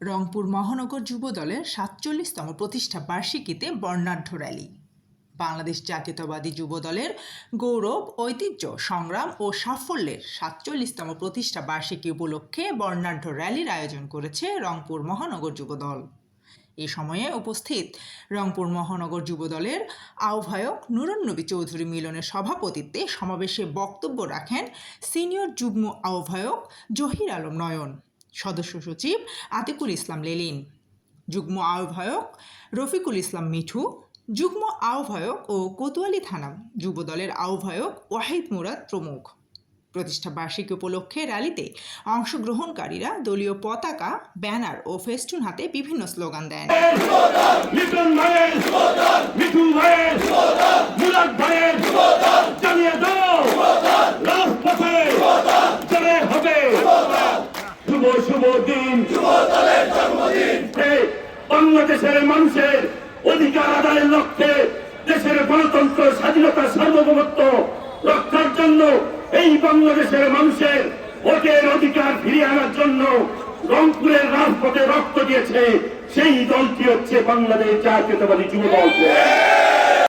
রংপুর মহানগর যুব দলের সাতচল্লিশতম প্রতিষ্ঠা বার্ষিকীতে বর্ণাঢ্য র্যালি। বাংলাদেশ জাতীয়তাবাদী যুব দলের গৌরব, ঐতিহ্য, সংগ্রাম ও সাফল্যের সাতচল্লিশতম প্রতিষ্ঠা বার্ষিকী উপলক্ষে বর্ণাঢ্য র্যালির আয়োজন করেছে রংপুর মহানগর যুব দল। এ সময়ে উপস্থিত রংপুর মহানগর যুব দলের আহ্বায়ক নুরুন্নবী চৌধুরী মিলনের সভাপতিত্বে সমাবেশে বক্তব্য রাখেন সিনিয়র যুগ্ম আহ্বায়ক জহির আলম নয়ন। সদস্য সচিব আতিকুল ইসলাম লেলিন, যুগ্ম আহ্বায়ক রফিকুল ইসলাম মিঠু, যুগ্ম আহ্বায়ক ও কোতোয়ালি থানা যুবদলের আহ্বায়ক ওয়াহিদ মুরাদ প্রমুখ। প্রতিষ্ঠা বার্ষিকী উপলক্ষে র্যালিতে অংশগ্রহণকারীরা দলীয় পতাকা, ব্যানার ও ফেস্টুন হাতে বিভিন্ন স্লোগান দেন। শুভ দিন। এই বাংলাদেশের মানুষের অধিকার আদায়ের লক্ষ্যে দেশের গণতন্ত্র স্বাধীনতা সার্বভৌমত্ব রক্ষার জন্য এই বাংলাদেশের মানুষের ভোটের অধিকার ফিরিয়ে আনার জন্য রংপুরের রাজপথে রক্ত দিয়েছে সেই দলটি হচ্ছে বাংলাদেশ জাতীয়তাবাদী যুব দল।